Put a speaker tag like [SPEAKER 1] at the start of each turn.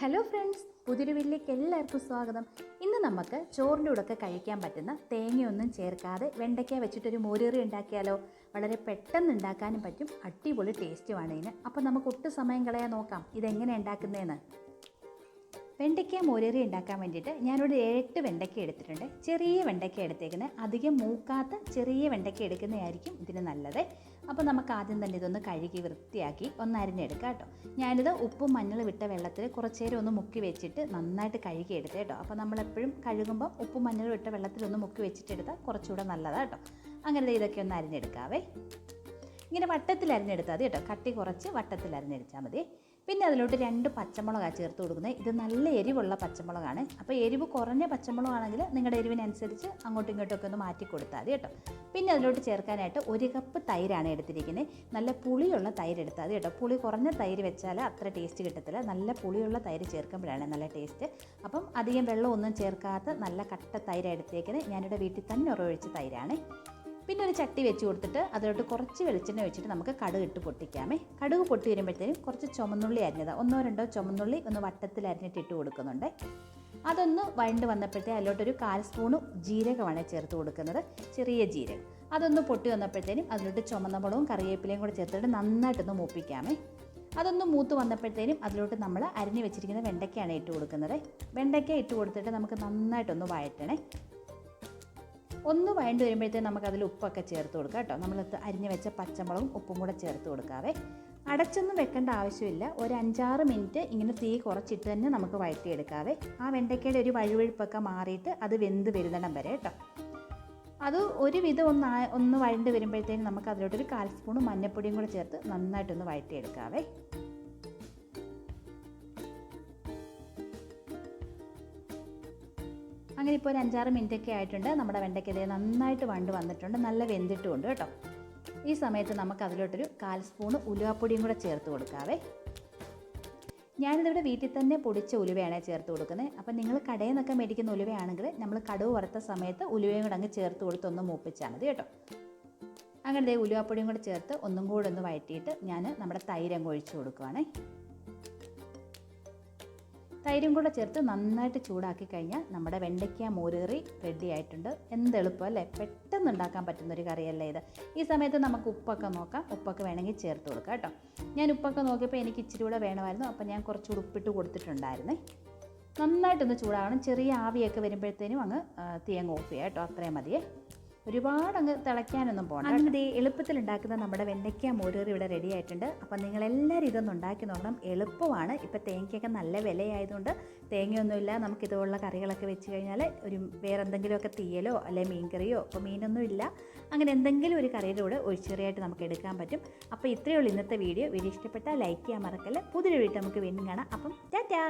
[SPEAKER 1] Hello friends പുതിയൊരു വീട്ടിലേക്ക് എല്ലാവർക്കും സ്വാഗതം. ഇന്ന് നമുക്ക് ചോറിന്റെ ഉടക്ക കഴിക്കാൻ പറ്റുന്ന തേങ്ങയൊന്നും ചേർക്കാതെ വെണ്ടയ്ക്ക വെച്ചിട്ടൊരു മോരേറി ഉണ്ടാക്കിയാലോ? വളരെ പെട്ടെന്ന് ഉണ്ടാക്കാനും പറ്റും. അടിപൊളി ടേസ്റ്റുമാണ് ഇതിന്. അപ്പോൾ നമുക്ക് ഒട്ടും സമയം കളയാൻ നോക്കാം. ഇതെങ്ങനെ ഉണ്ടാക്കുന്നതെന്ന് വെണ്ടയ്ക്ക മോരേറി ഉണ്ടാക്കാൻ വേണ്ടിയിട്ട് ഞാനൊരു എട്ട് വെണ്ടയ്ക്ക എടുത്തിട്ടുണ്ട്. ചെറിയ വെണ്ടയ്ക്ക എടുത്തേക്കുന്നത്. അധികം മൂക്കാത്ത ചെറിയ വെണ്ടയ്ക്ക എടുക്കുന്നതായിരിക്കും ഇതിന് നല്ലത്. അപ്പോൾ നമുക്ക് ആദ്യം തന്നെ ഇതൊന്ന് കഴുകി വൃത്തിയാക്കി ഒന്ന് അരിഞ്ഞെടുക്കാം കേട്ടോ. ഞാനിത് ഉപ്പും മഞ്ഞൾ വിട്ട വെള്ളത്തിൽ കുറച്ച് നേരം ഒന്ന് മുക്കി വെച്ചിട്ട് നന്നായിട്ട് കഴുകി എടുത്തേ കേട്ടോ. അപ്പോൾ നമ്മളെപ്പോഴും കഴുകുമ്പോൾ ഉപ്പും മഞ്ഞൾ വിട്ട വെള്ളത്തിൽ ഒന്ന് മുക്കി വെച്ചിട്ടെടുത്താൽ കുറച്ചുകൂടെ നല്ലതാണ് കേട്ടോ. അങ്ങനെ ഇതൊക്കെ ഒന്ന് അരിഞ്ഞെടുക്കാവേ. ഇങ്ങനെ വട്ടത്തിൽ അരിഞ്ഞെടുത്താൽ മതി കേട്ടോ. കട്ടി കുറച്ച് വട്ടത്തിൽ അരിഞ്ഞെടുത്താൽ മതി. പിന്നെ അതിലോട്ട് രണ്ട് പച്ചമുളകാണ് ചേർത്ത് കൊടുക്കുന്നത്. ഇത് നല്ല എരിവുള്ള പച്ചമുളകാണ്. അപ്പോൾ എരിവ് കുറഞ്ഞ പച്ചമുളകാണെങ്കിൽ നിങ്ങളുടെ എരിവിനനുസരിച്ച് അങ്ങോട്ടും ഇങ്ങോട്ടും ഒക്കെ ഒന്ന് മാറ്റി കൊടുത്താൽ മതി കേട്ടോ. പിന്നെ അതിലോട്ട് ചേർക്കാനായിട്ട് ഒരു കപ്പ് തൈരാണ് എടുത്തിരിക്കുന്നത് നല്ല പുളിയുള്ള തൈര് എടുത്താൽ മതി കേട്ടോ. പുളി കുറഞ്ഞ തൈര് വെച്ചാൽ അത്ര ടേസ്റ്റ് കിട്ടത്തില്ല. നല്ല പുളിയുള്ള തൈര് ചേർക്കുമ്പോഴാണ് നല്ല ടേസ്റ്റ് അപ്പം അധികം വെള്ളമൊന്നും ചേർക്കാത്ത നല്ല കട്ട തൈര് എടുത്തേക്കുന്നത് ഞാനിവിടെ വീട്ടിൽ തന്നെ ഉറവൊഴിച്ച തൈരാണ്. പിന്നെ ഒരു ചട്ടി വെച്ച് കൊടുത്തിട്ട് അതിലോട്ട് കുറച്ച് വെളിച്ചെണ്ണ വെച്ചിട്ട് നമുക്ക് കടുക് ഇട്ട് പൊട്ടിക്കാമേ. കടുക് പൊട്ടി വരുമ്പോഴത്തേനും കുറച്ച് ചുമന്നുള്ളി അരിഞ്ഞത്. ഒന്നോ രണ്ടോ ചുമന്നുള്ളി ഒന്ന് വട്ടത്തിൽ അരിഞ്ഞിട്ട് ഇട്ട് കൊടുക്കുന്നുണ്ട്. അതൊന്ന് വഴണ്ട് വന്നപ്പോഴത്തേ അതിലോട്ടൊരു കാൽ സ്പൂണ് ജീരകമാണ് ചേർത്ത് കൊടുക്കുന്നത്. ചെറിയ ജീരകം. അതൊന്ന് പൊട്ടി വന്നപ്പോഴത്തേനും അതിലോട്ട് ചുമന്ന മുളകും കറിവേപ്പിലയും കൂടെ ചേർത്തിട്ട് നന്നായിട്ടൊന്ന് മൂപ്പിക്കാമേ. അതൊന്ന് മൂത്ത് വന്നപ്പോഴത്തേനും അതിലോട്ട് നമ്മൾ അരിഞ്ഞു വെച്ചിരിക്കുന്ന വെണ്ടയ്ക്കയാണ് ഇട്ട് കൊടുക്കുന്നത്. വെണ്ടയ്ക്ക ഇട്ട് കൊടുത്തിട്ട് നമുക്ക് നന്നായിട്ടൊന്ന് വഴറ്റണേ. ഒന്ന് വഴണ്ട് വരുമ്പോഴത്തേക്ക് നമുക്ക് അതിൽ ഉപ്പൊക്കെ ചേർത്ത് കൊടുക്കാം കേട്ടോ. നമ്മൾ അരിഞ്ഞ് വെച്ച പച്ചമുളകും ഉപ്പും കൂടെ ചേർത്ത് കൊടുക്കാവേ. അടച്ചൊന്നും വെക്കേണ്ട ആവശ്യമില്ല. ഒരു അഞ്ചാറ് മിനിറ്റ് ഇങ്ങനെ തീ കുറച്ചിട്ട് തന്നെ നമുക്ക് വഴറ്റിയെടുക്കാവേ. ആ വെണ്ടയ്ക്കയുടെ ഒരു വഴുവഴുപ്പൊക്കെ മാറിയിട്ട് അത് വെന്ത് വരുന്നിടം വരെ കേട്ടോ. അത് ഒരുവിധം ഒന്ന് ആ- ഒന്ന് വഴണ്ട് വരുമ്പോഴത്തേക്കും നമുക്ക് അതിലോട്ടൊരു കാൽ സ്പൂൺ മഞ്ഞൾപ്പൊടിയും കൂടെ ചേർത്ത് നന്നായിട്ടൊന്ന് വഴറ്റിയെടുക്കാവേ. അങ്ങനെ ഇപ്പോൾ ഒരു അഞ്ചാറ് മിനിറ്റ് ഒക്കെ ആയിട്ടുണ്ട്. നമ്മുടെ വെണ്ടയ്ക്കതേ നന്നായിട്ട് വണ്ട് വന്നിട്ടുണ്ട്. നല്ല വെന്തിട്ടുമുണ്ട് കേട്ടോ. ഈ സമയത്ത് നമുക്ക് അതിലോട്ടൊരു കാൽ സ്പൂണ് ഉലുവാപ്പൊടിയും കൂടെ ചേർത്ത് കൊടുക്കാവേ. ഞാനിതിവിടെ വീട്ടിൽ തന്നെ പൊടിച്ച ഉലുവയാണ് ചേർത്ത് കൊടുക്കുന്നത്. അപ്പം നിങ്ങൾ കടയിൽ നിന്നൊക്കെ മേടിക്കുന്ന ഉലുവയാണെങ്കിൽ നമ്മൾ കടുവ് വറുത്ത സമയത്ത് ഉലുവയും കൂടെ അങ്ങ് ചേർത്ത് കൊടുത്ത് ഒന്ന് മൂപ്പിച്ചാൽ മതി കേട്ടോ. അങ്ങനെ ഉലുവപ്പൊടിയും കൂടെ ചേർത്ത് ഒന്നും കൂടെ ഒന്ന് വഴറ്റിയിട്ട് ഞാൻ നമ്മുടെ തൈരങ്ങ് ഒഴിച്ചു കൊടുക്കുവാണേ. തൈരും കൂടെ ചേർത്ത് നന്നായിട്ട് ചൂടാക്കി കഴിഞ്ഞാൽ നമ്മുടെ വെണ്ടയ്ക്ക മോരേറി റെഡി ആയിട്ടുണ്ട്. എന്ത് എളുപ്പം അല്ലേ? പെട്ടെന്ന് ഉണ്ടാക്കാൻ പറ്റുന്ന ഒരു കറിയല്ലേ ഇത്. ഈ സമയത്ത് നമുക്ക് ഉപ്പൊക്കെ നോക്കാം. ഉപ്പൊക്കെ വേണമെങ്കിൽ ചേർത്ത് കൊടുക്കാം കേട്ടോ. ഞാൻ ഉപ്പൊക്കെ നോക്കിയപ്പോൾ എനിക്ക് ഇച്ചിരി കൂടെ വേണമായിരുന്നു. അപ്പോൾ ഞാൻ കുറച്ചുകൂടി ഉപ്പിട്ട് കൊടുത്തിട്ടുണ്ടായിരുന്നേ. നന്നായിട്ടൊന്ന് ചൂടാകണം ചെറിയ ആവിയൊക്കെ വരുമ്പോഴത്തേനും അങ്ങ് തീയങ്ങ് ഓഫ് ചെയ്യാം കേട്ടോ. അത്രയും മതിയേ. ഒരുപാട് അങ്ങ് തിളയ്ക്കാനൊന്നും പോകണം അങ്ങനെ ദേ എളുപ്പത്തിൽ ഉണ്ടാക്കുന്ന നമ്മുടെ വെണ്ടയ്ക്ക മോരേറി ഇവിടെ റെഡി ആയിട്ടുണ്ട്. അപ്പം നിങ്ങളെല്ലാവരും ഇതൊന്നും ഉണ്ടാക്കി നോക്കണം. എളുപ്പമാണ്. ഇപ്പം തേങ്ങയ്ക്കൊക്കെ നല്ല വിലയായതുകൊണ്ട് തേങ്ങയൊന്നുമില്ല. നമുക്ക് ഇതുപോലുള്ള കറികളൊക്കെ വെച്ച് കഴിഞ്ഞാൽ ഒരു വേറെ എന്തെങ്കിലുമൊക്കെ തീയലോ അല്ലെങ്കിൽ മീൻകറിയോ ഇപ്പോൾ മീനൊന്നും ഇല്ല അങ്ങനെ എന്തെങ്കിലും ഒരു കറിയുടെ കൂടെ ഒഴിച്ചെറിയായിട്ട് നമുക്ക് എടുക്കാൻ പറ്റും. അപ്പോൾ ഇത്രയേ ഉള്ളൂ ഇന്നത്തെ വീഡിയോ. വീഡിയോ ഇഷ്ടപ്പെട്ടാൽ ലൈക്ക് ചെയ്യാൻ മറക്കല്ല. പുതിയൊരു വീഡിയോ നമുക്ക് വീണ്ടും കാണാം. അപ്പം ടാറ്റാ!